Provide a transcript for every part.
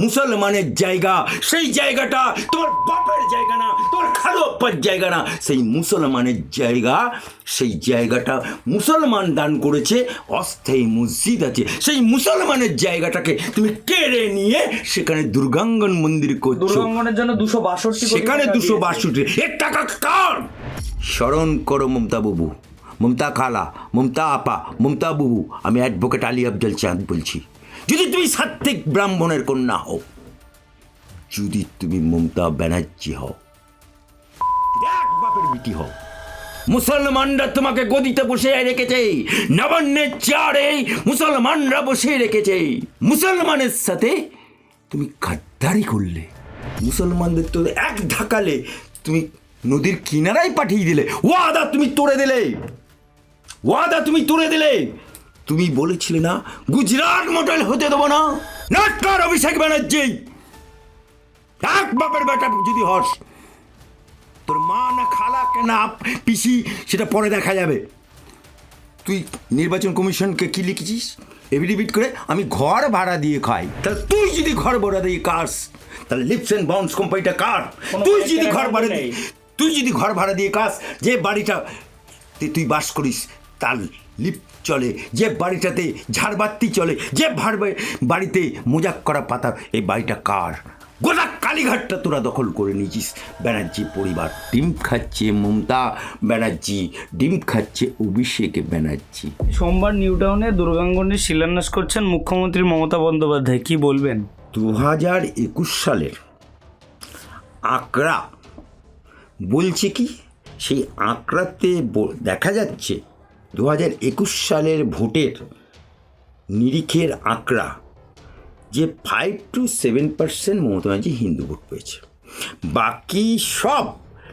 মুসলমানের জায়গা সেই জায়গাটা তোমার বাপের জায়গা না তোমার খালোপ্পার জায়গা না। সেই মুসলমানের জায়গা সেই জায়গাটা মুসলমান দান করেছে অস্থায়ী মসজিদ আছে। সেই মুসলমানের জায়গাটাকে তুমি কেড়ে নিয়ে সেখানে দুর্গাঙ্গন মন্দির করছ। দুর্গাঙ্গনের জন্য দুশো বাষট্টি সেখানে দুশো বাষট্টি। এর টাকা কার? স্মরণ করো মমতা বাবু। মমতা খালা মমতা আপা মমতা বাবু। আমি অ্যাডভোকেট আলী আফজল চাঁদ বলছি। যদি তুমি সাত্ত্বিক ব্রাহ্মণের কন্যা হও, যদি তুমি মমতা ব্যানার্জি হও, এক বাপের বিটি হও, মুসলমানরা তোমাকে গদিতে বসে রেখেছে, নবান্নের চারে মুসলমানরা বসে রেখেছে, মুসলমানের সাথে তুমি গাদ্দারি করলে, মুসলমানদের তো এক ঢাকালে তুমি নদীর কিনারায় পাঠিয়ে দিলে, ওয়াদা তুমি তোড়ে দিলে, ওয়াদা তুমি তুলে দিলে। তুমি বলেছিলে না গুজরাট মডেল হতে দেবো না। নাটকার অভিষেক ব্যানার্জি এক বাপের বেটা যদি হস তোর মা না খালা না পিসি সেটা পরে দেখা যাবে। তুই নির্বাচন কমিশনকে কি লিখেছিস? এভিডেভিট করে আমি ঘর ভাড়া দিয়ে খাই। তাহলে তুই যদি ঘর ভাড়া দিয়ে কাস তাহলে লিপস অ্যান্ড বাউন্স কোম্পানিটা কার তুই যদি ঘর ভাড়া তুই যদি ঘর ভাড়া দিয়ে কাস যে বাড়িটা তুই বাস করিস তার লিপ চলে যে বাড়িটাতে ঝাড়বাতি চলে যে ভাড় বাড়িতে মোজাক করা পাতা এই বাড়িটা কার? গোটা কালীঘাটটা তোরা দখল করে নিয়েছিস। ব্যানার্জি পরিবার ডিম খাচ্ছে মমতা ব্যানার্জি ডিম খাচ্ছে অভিষেক ব্যানার্জি। সোমবার নিউ টাউনে দুর্গাঙ্গনের শিলান্যাস করছেন মুখ্যমন্ত্রী মমতা বন্দ্যোপাধ্যায়। কি বলবেন? দু হাজার একুশ সালের আঁকড়া। বলছে কি? সেই আঁকড়াতে দেখা যাচ্ছে দু একুশ সালের ভোটের নিরিখের আঁকড়া যে five two seven percent Mamata Banerjee Hindu vote পেয়েছে। বাকি সব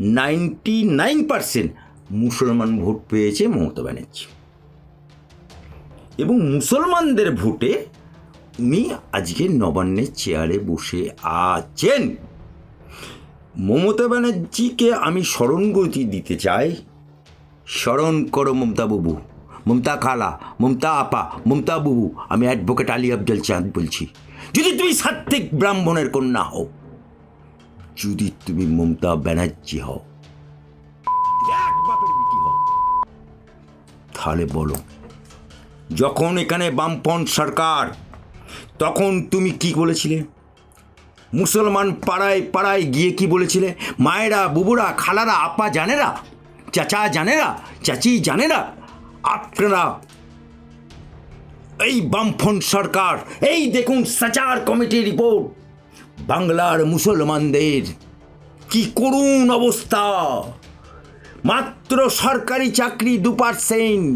নাইনটি নাইন পার্সেন্ট মুসলমান ভোট পেয়েছে মমতা ব্যানার্জি। এবং মুসলমানদের ভোটে উনি আজকে নবান্নের চেয়ারে বসে আছেন। মমতা ব্যানার্জিকে আমি স্মরণগতি দিতে চাই। স্মরণ করো মমতা বাবু। মমতা খালা, মমতা আপা, মমতা বাবু। আমি অ্যাডভোকেট আলী আফজল চাঁদ বলছি। যদি তুমি সাত্বিক ব্রাহ্মণের কন্যা হও, যদি তুমি মমতা ব্যানার্জি হও, তাহলে বলো, যখন এখানে বামপন্থ সরকার, তখন তুমি কি বলেছিলে? মুসলমান পাড়ায় পাড়ায় গিয়ে কি বলেছিলে? মায়েরা, বুবুরা, খালারা, আপা, জানেরা? চাচা জানে না চাচি জানে না আপনারা, এই বামফ্রন্ট সরকার, এই দেখুন সাচার কমিটি রিপোর্ট, বাংলার মুসলমানদের কি করুন অবস্থা? মাত্র সরকারি চাকরি দু পার্সেন্ট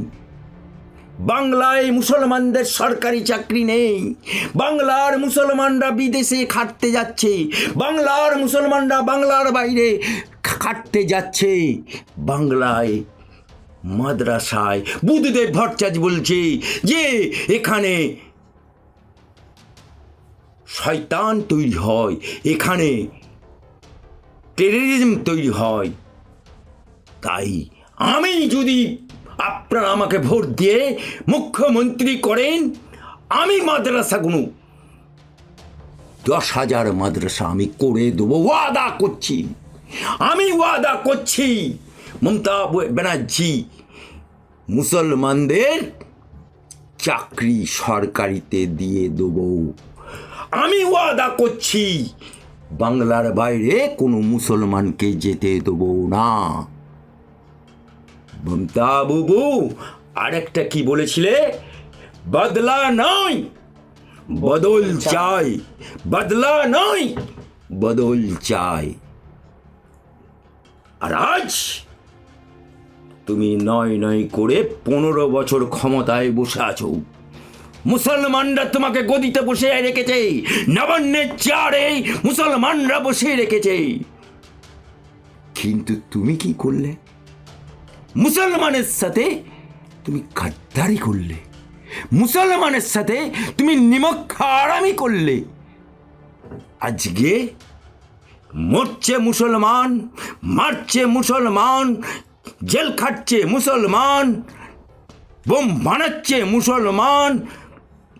বাংলায় মুসলমানদের সরকারি চাকরি নেই। বাংলার মুসলমানরা বিদেশে খাটতে যাচ্ছে। বাংলার মুসলমানরা বাংলার বাইরে খাটতে যাচ্ছে। বাংলায় মাদ্রাসায় বুদ্ধদেব ভট্টাচার্য বলছে যে, এখানে শয়তান তৈরি হয়, এখানে টেররিজম তৈরি হয়। তাই আমি যদি আপনারা আমাকে ভোট দিয়ে মুখ্যমন্ত্রী করেন, আমি মাদ্রাসাগুলো দশ হাজার মাদ্রাসা আমি করে দেবো, ওয়াদা করছি। আমি ওয়াদা করছি মমতা ব্যানার্জি, মুসলমানদের চাকরি সরকারিতে দিয়ে দেবো। আমি ওয়াদা করছি, বাংলার বাইরে কোনো মুসলমানকে যেতে দেবো না। মমতা বুবু আরেকটা কি বলেছিলে? বদলা নয় বদল চাই। বদলা নয় বদল চাই। আর আজ তুমি নয় নয় করে পনেরো বছর ক্ষমতায় বসে আছো। মুসলমানরা তোমাকে গদিতে বসে রেখেছে। নবান্নের চারে মুসলমানরা বসে রেখেছে। কিন্তু তুমি কি করলে? মুসলমানের সাথে তুমি গাদ্দারি করলে। মুসলমানের সাথে তুমি নিমক্ষারামি করলে। আজকে মরছে মুসলমান, মারছে মুসলমান, জেল খাটছে মুসলমান, বোম বানাচ্ছে মুসলমান,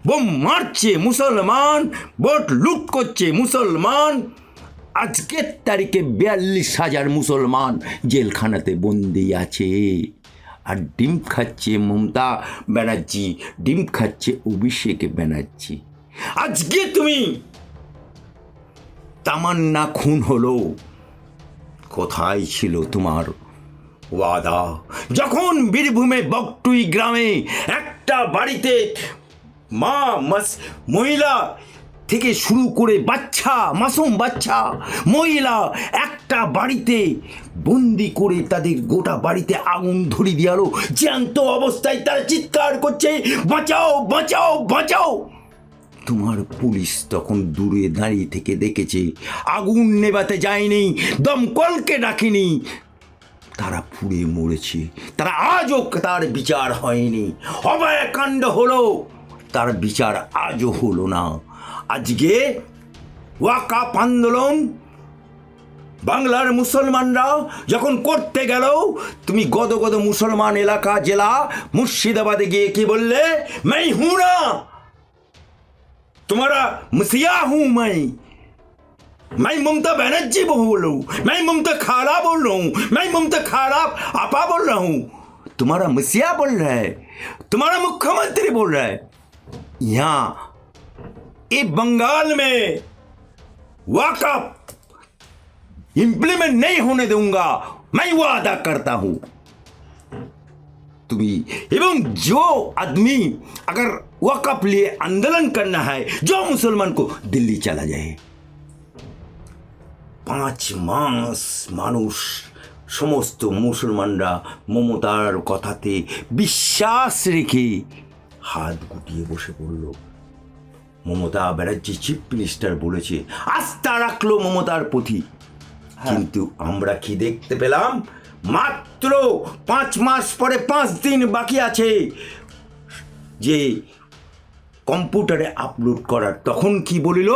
বোম মারছে মুসলমান, বোট লুট করছে মুসলমান আজকের তারিখে বিয়াল্লিশ হাজার মুসলমান জেলখানাতে বন্দি আছে। আর ডিম খাচ্ছে মমতা ব্যানার্জি, ডিম খাচ্ছে অভিষেক ব্যানার্জি। আজকে তুমি তামান্না খুন হলো। কোথায় ছিল তোমার ওয়াদা? যখন বীরভূমে বকটুই গ্রামে একটা বাড়িতে মা মহিলা থেকে শুরু করে বাচ্চা, মাসুম বাচ্চা, মহিলা একটা বাড়িতে বন্দি করে তাদের গোটা বাড়িতে আগুন ধরি দিয়ালো জ্যান্ত অবস্থায় তারা চিৎকার করছে, বাঁচাও বাঁচাও বাঁচাও! তোমার পুলিশ তখন দূরে দাঁড়িয়ে থেকে দেখেছে, আগুন নেবাতে যায়নি, দমকলকে ডাকেনি। তারা পুড়ে মরেছে, তারা আজও তার বিচার হয়নি। অভয়কাণ্ড হলো, তার বিচার আজও হলো না। আজকে ওয়াকাপ আন্দোলন বাংলার মুসলমানরা যখন করতে গেল তুমি গদ গদ মুসলমান এলাকা জেলা মুর্শিদাবাদে গিয়ে কি বললে मैं हूं ना तुम्हारा मसीहा हूं मैं मैं ममता बनर्जी बोल रहा हूं मैं ममता खाला बोल रहा हूं मैं ममता खाला आपा बोल रहा हूं तुम्हारा मसीहा बोल रहा है तुम्हारा मुख्यमंत्री बोल रहा है यहाँ ये बंगाल में वाकअप इंप्लीमेंट नहीं होने दूंगा मैं वादा करता हूं तुम्ही एवं जो आदमी अगर वकफ लिए आंदोलन करना है जो मुसलमान को दिल्ली चला जाए পাঁচ মাস মানুষ সমস্ত মুসলমানরা মমতার কথাতে বিশ্বাস রেখে হাত গুটিয়ে বসে পড়ল মমতা ব্যানার্জি চিফ মিনিস্টার বলেছে আস্থা রাখল মমতার প্রতি কিন্তু আমরা কি দেখতে পেলাম? মাত্র পাঁচ মাস পরে পাঁচ দিন বাকি আছে। যে কম্পিউটারে আপলোড করার তখন কি বলিল?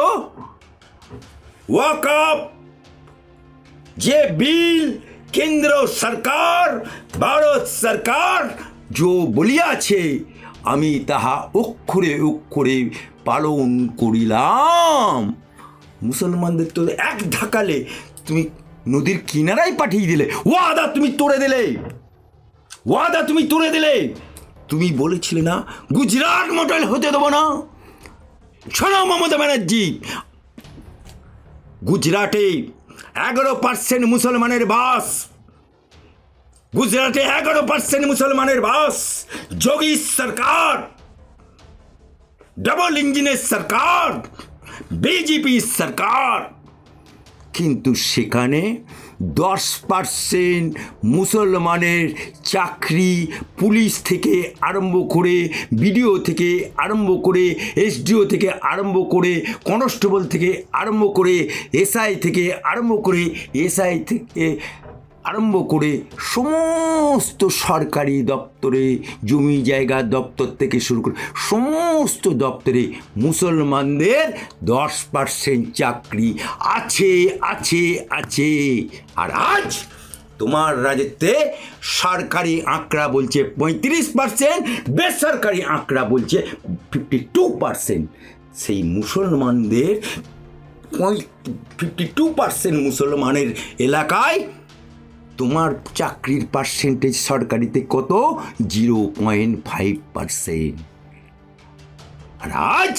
ওয়াকআপ যে বিল কেন্দ্র সরকার ভারত সরকার যো বলিয়াছে আমি তাহা অক্ষরে অক্ষরে পালন করিলাম। মুসলমানদের তো এক ধাকালে তুমি নদীর কিনারায় পাঠিয়ে দিলে। ওয়াদা তুমি তোড়ে দিলে। ওয়াদা তুমি তুলে দিলে। তুমি বলেছিলে না, গুজরাট মডেল হতে দেবো না। শোনো মমতা ব্যানার্জি। গুজরাটে এগারো পার্সেন্ট মুসলমানের বাস। গুজরাটে এগারো পার্সেন্ট মুসলমানের বাস। যোগী সরকার। ডবল ইঞ্জিনের সরকার বিজেপি সরকার কিন্তু সেখানে দশ পার্সেন্ট মুসলমানের চাকরি পুলিশ থেকে আরম্ভ করে বিডিও থেকে আরম্ভ করে এসডিও থেকে আরম্ভ করে কনস্টেবল থেকে আরম্ভ করে এসআই থেকে আরম্ভ করে এসআই থেকে আরম্ভ করে সমস্ত সরকারি দপ্তরে, জমি জায়গা দপ্তর থেকে শুরু করে সমস্ত দপ্তরে মুসলমানদের দশ পার্সেন্ট চাকরি আছে আছে আছে। আর আজ তোমার রাজত্বে সরকারি আঁকড়া বলছে পঁয়ত্রিশ পার্সেন্ট বেসরকারি আঁকড়া বলছে ফিফটি টু পার্সেন্ট সেই মুসলমানদের ফিফটি টু পার্সেন্ট মুসলমানের এলাকায় তোমার চাকরির পার্সেন্টেজ সরকারিতে কত? জিরো পয়েন্ট ফাইভ পার্সেন্ট আর আজ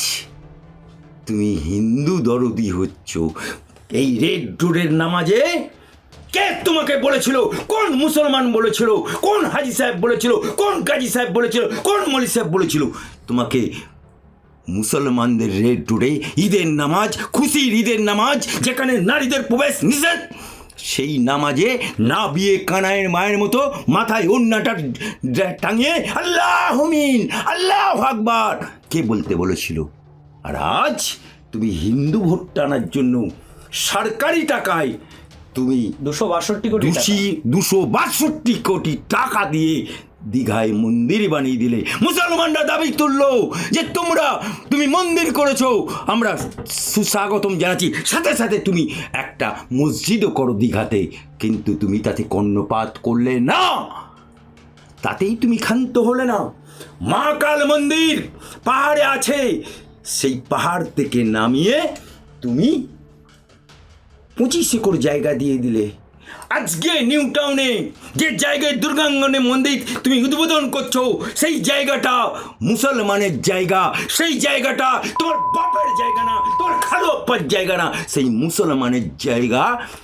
তুমি হিন্দু দরদি হচ্ছ। এই রেড রোডের নামাজে কে তোমাকে বলেছিল? কোন মুসলমান বলেছিল? কোন হাজি সাহেব বলেছিল? কোন কাজী সাহেব বলেছিল? কোন মলি সাহেব বলেছিল? তোমাকে মুসলমানদের রেড রোডে ঈদের নামাজ, খুশির ঈদের নামাজ, যেখানে নারীদের প্রবেশ নিষেধ সেই নামাজে না বিয়ে কানায়ের মায়ের মতো মাথায় অন্যটা টাঙিয়ে আল্লাহ হুমিন আল্লাহ আকবর। কে বলতে বলেছিল? আর আজ তুমি হিন্দু ভোট টানার জন্য সরকারি টাকায় তুমি দুশো বাষট্টি কোটি দুশো বাষট্টি কোটি টাকা দিয়ে দীঘায় মন্দির বানিয়ে দিলে। মুসলমানরা দাবি তুললো যে তোমরা, তুমি মন্দির করেছ। আমরা সুস্বাগতম জানাচ্ছি। সাথে সাথে তুমি একটা মসজিদও করো দীঘাতে। কিন্তু তুমি তাতে কর্ণপাত করলে না। তাতেই তুমি ক্ষান্ত হলে না। মা কাল মন্দির পাহাড়ে আছে। সেই পাহাড় থেকে নামিয়ে তুমি পঁচিশ একর জায়গা দিয়ে দিলে। আজকে নিউ টাউনে যে জায়গায় দুর্গাঙ্গনে মন্দির তুমি উদ্বোধন করছ সেই জায়গাটা মুসলমানের জায়গা। সেই জায়গাটা তোমার বাপের জায়গা না তোমার খালো আপ্পার জায়গা না। সেই মুসলমানের জায়গা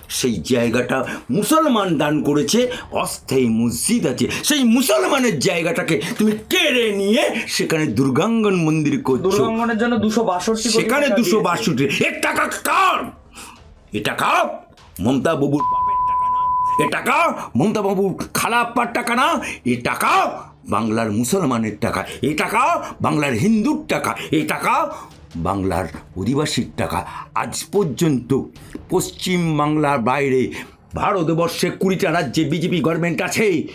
সেই জায়গাটা মুসলমান দান করেছে অস্থায়ী মসজিদ আছে। সেই মুসলমানের জায়গাটাকে তুমি কেড়ে নিয়ে সেখানে দুর্গাঙ্গন মন্দির করছ। দুর্গাঙ্গনের জন্য দুশো বাষট্টি সেখানে দুশো বাষট্টি। এ টাকা কার? এটা টাকা মমতা বাবুর এ টাকা মমতা বাবুর খালাপ্পার টাকা না? এ টাকা বাংলার মুসলমানের টাকা। এ টাকা বাংলার হিন্দুর টাকা। এ টাকা বাংলার অধিবাসীর টাকা। আজ পর্যন্ত পশ্চিম বাংলার বাইরে ভারতবর্ষে কুড়িটা রাজ্যে বিজেপি গভর্নমেন্ট আছে।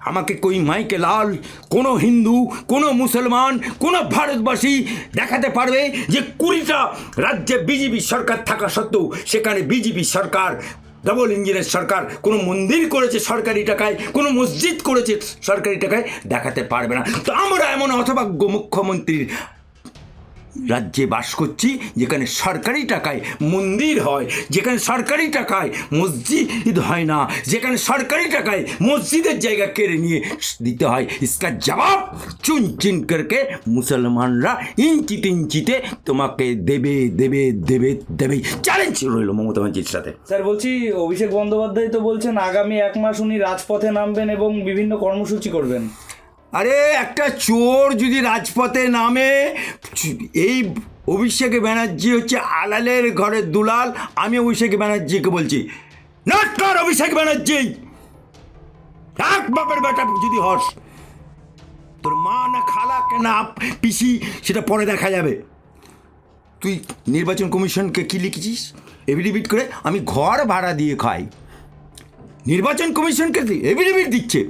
আমাকে কই মাইকে লাল? কোনো হিন্দু, কোনো মুসলমান, কোনো ভারতবাসী দেখাতে পারবে যে কুড়িটা রাজ্যে বিজেপি সরকার থাকা সত্ত্বেও সেখানে বিজেপি সরকার ডবল ইঞ্জিনের সরকার, কোনো মন্দির করেছে সরকারি টাকায়, কোনো মসজিদ করেছে সরকারি টাকায় দেখাতে পারবে না। তো আমরা এমন অথবা মুখ্যমন্ত্রীর রাজ্যে বাস করছি, যেখানে সরকারি টাকায় মন্দির হয়, যেখানে সরকারি টাকায় মসজিদ হয় না, যেখানে সরকারি টাকায় মসজিদের জায়গা কেড়ে নিয়ে দিতে হয়। ইসকা জবাব চুন চিন করকে মুসলমানরা ইঞ্চি তিঞ্চিতে তোমাকে দেবে দেবে দেবে দেবে। চ্যালেঞ্জ রইল মমতা ব্যানার্জির সাথে। স্যার, বলছি অভিষেক বন্দ্যোপাধ্যায় তো বলছেন, আগামী এক মাস উনি রাজপথে নামবেন এবং বিভিন্ন কর্মসূচি করবেন। আরে, একটা চোর যদি রাজপথে নামে, এই অভিষেক ব্যানার্জি হচ্ছে আলালের ঘরের দুলাল, আমি অভিষেক ব্যানার্জিকে বলছি নট কর অভিষেক ব্যানার্জি! এক বাপের বেটা, যদি হস। তোর মা না খালা না পিসি, সেটা পরে দেখা যাবে। তুই নির্বাচন কমিশনকে কি লিখেছিস? এভিডেভিট করে আমি ঘর ভাড়া দিয়ে খাই। নির্বাচন কমিশনকে এভিডেভিট দিচ্ছে।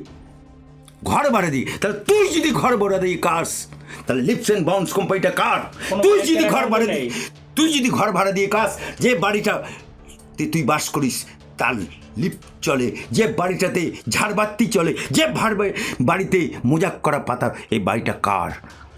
ঘর ভাড়া দিই তাহলে তুই যদি ঘর ভাড়া দিই কাস। তাহলে লিপস অ্যান্ড বাউন্স কোম্পানিটা কার? তুই যদি ঘর ভাড়া দিই তুই যদি ঘর ভাড়া দিয়ে কাস যে বাড়িটা তুই বাস করিস তার লিপ চলে। যে বাড়িটাতে ঝাড়বাতি চলে যে ভাড় বাড়িতে মোজাক করা পাতা এই বাড়িটা কার?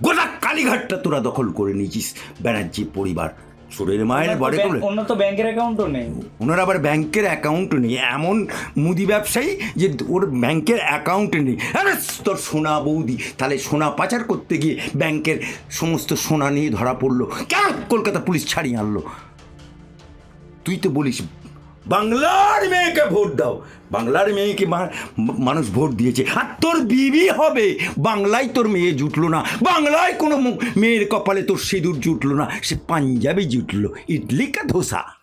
গোটা কালীঘাটটা তোরা দখল করে নিয়েছিস ব্যানার্জি পরিবার। সুরের মায়ের বড়ে ব্যাংক- করে ওনার তো ব্যাংকের অ্যাকাউন্টও নেই। ওনার আবার ব্যাংকের অ্যাকাউন্ট নেই। এমন মুদি ব্যবসায়ী যে ওর ব্যাংকের অ্যাকাউন্ট নেই। আরে তোর সোনা বৌদি তাহলে সোনা পাচার করতে গিয়ে ব্যাংকের সমস্ত সোনা নিয়ে ধরা পড়ল। কেন কলকাতা পুলিশ ছাড়িয়ে আনলো? তুই তো বলিস বাংলার মেয়েকে ভোট দাও। বাংলার মেয়েকে মানুষ ভোট দিয়েছে? আর তোর বিবি হবে। বাংলায় তোর মেয়ে জুটলো না। বাংলায় কোনো মেয়ের কপালে তোর সিঁদুর জুটলো না। সে পাঞ্জাবি জুটলো। ইডলি কা ধোসা।